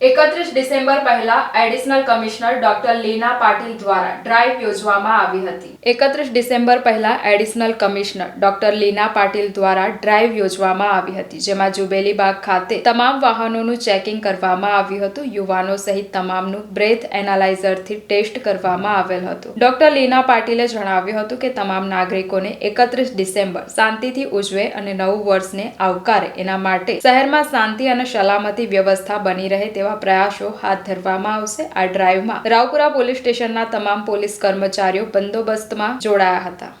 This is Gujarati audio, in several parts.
એકત્રીસ ડિસેમ્બર પહેલા additional commissioner doctor Leena Patil દ્વારા ડ્રાઈવ યોજવામાં આવી હતી. એકત્રીસ ડિસેમ્બર પહેલા additional commissioner doctor Leena Patil દ્વારા ડ્રાઈવ યોજવામાં આવી હતી, જેમાં જુબેલી બાગ ખાતે તમામ વાહનોનું ચેકિંગ કરવામાં આવ્યું હતું, યુવાનો સહિત તમામનું બ્રેથ એનાલાઇઝરથી ટેસ્ટ કરવામાં આવેલ હતું. ડોક્ટર લીના પાટીલે જણાવ્યું હતું કે તમામ નાગરિકોને એકત્રીસ ડિસેમ્બર શાંતિથી ઉજવે અને નવું વર્ષને આવકારે, એના માટે શહેરમાં શાંતિ અને સલામતી વ્યવસ્થા બની રહે તેવા પ્રયાસો હાથ ધરવામાં આવશે. આ ડ્રાઈવમાં રાવપુરા પોલીસ સ્ટેશનના તમામ પોલીસ કર્મચારીઓ બંદોબસ્તમાં જોડાયા હતા.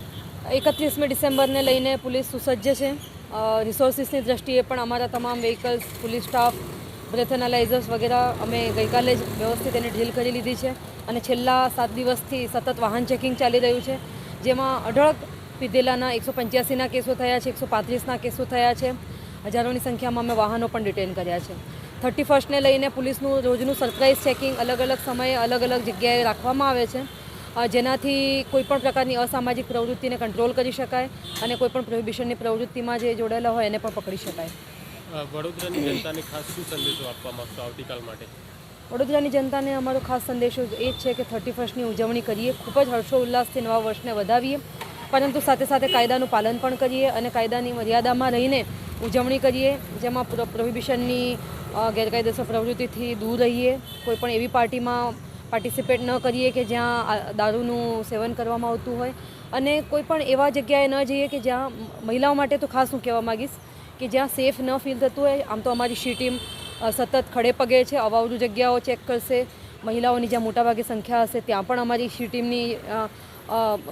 એકત્રીસમી ડિસેમ્બરને લઈને પોલીસ સુસજ્જ છે. રિસોર્સિસની દ્રષ્ટિએ પણ અમારા તમામ vehicles, police staff, breath analysers વગેરે અમે ગઈકાલે જ વ્યવસ્થિત એને ઢીલ કરી લીધી છે અને છેલ્લા સાત દિવસથી સતત વાહન ચેકિંગ ચાલી રહ્યું છે. જેમાં અઢળક પીધેલાના એકસો પંચ્યાસીના કેસો થયા છે, એકસો પાંત્રીસના કેસો થયા છે. હજારોની સંખ્યામાં અમે વાહનો પણ ડિટેન કર્યા છે. થર્ટી ફર્સ્ટને લઈને પોલીસનું રોજનું સરપ્રાઇઝ ચેકિંગ અલગ અલગ સમયે અલગ અલગ જગ્યાએ રાખવામાં આવે છે. જેનાથી કોઈપણ પ્રકારની અસામાજિક પ્રવૃત્તિને કંટ્રોલ કરી શકાય અને કોઈપણ પ્રોહિબિશનની પ્રવૃત્તિમાં જે જોડાયેલા હોય એને પણ પકડી શકાય. વડોદરાની જનતાને ખાસ શું સંદેશો આપવા આવતીકાલ માટે? વડોદરાની જનતાને અમારો ખાસ સંદેશો એ જ છે કે થર્ટી ફર્સ્ટની ઉજવણી કરીએ ખૂબ જ હર્ષોલ્લાસથી નવા વર્ષને વધાવીએ પરંતુ સાથે સાથે કાયદાનું પાલન પણ કરીએ અને કાયદાની મર્યાદામાં રહીને ઉજવણી કરીએ જેમાં પ્રો પ્રોહિબિશનની ગેરકાયદેસર પ્રવૃત્તિથી દૂર રહીએ. કોઈપણ એવી પાર્ટીમાં પાર્ટિસિપેટ ન કરીએ કે જ્યાં દારૂનું સેવન કરવામાં આવતું હોય. અને કોઈપણ એવા જગ્યાએ ન જઈએ કે જ્યાં મહિલાઓ માટે તો ખાસ હું કહેવા માગીશ કે જ્યાં સેફ ન ફીલ થતું હોય. આમ તો અમારી શી ટીમ સતત ખડે પગે છે, અવાવરું જગ્યાઓ ચેક કરશે. મહિલાઓની જ્યાં મોટાભાગે સંખ્યા હશે, ત્યાં પણ અમારી શી ટીમની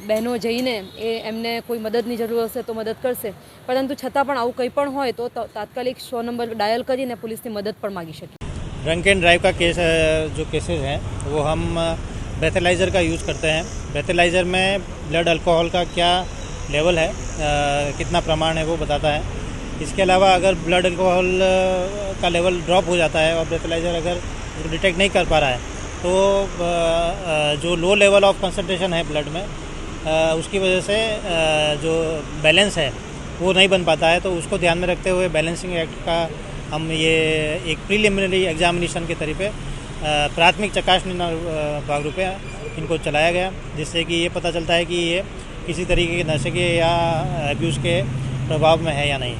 બહેનો જઈને એ એમને કોઈ મદદની જરૂર હશે તો મદદ કરશે પરંતુ છતાં પણ આવું કંઈ પણ હોય તો ત- તાત્કાલિક સો નંબર ડાયલ કરીને પોલીસની મદદ પણ માગી શકીએ ड्रंक एंड ड्राइव का केस अ, जो केसेस हैं वो हम ब्रेथलाइज़र का यूज़ करते हैं ब्रेथलाइज़र में ब्लड अल्कोहल का क्या लेवल है अ, कितना प्रमाण है वो बताता है इसके अलावा अगर ब्लड अल्कोहल अ, का लेवल ड्रॉप हो जाता है और ब्रेथलाइज़र अगर उसको डिटेक्ट नहीं कर पा रहा है तो जो लो लेवल ऑफ़ कंसनट्रेशन है ब्लड में उसकी वजह से जो बैलेंस है, वो नहीं बन पाता है। तो उसको ध्यान में रखते हुए बैलेंसिंग एक्ट का हम ये एक प्रीलिमिनरी एग्जामिनेशन के तरीके प्राथमिक प्राथमिक भाग भागरूपे इनको चलाया गया, जिससे कि ये पता चलता है कि ये किसी तरीके के नशे के या अब्यूज़ के प्रभाव में है या नहीं।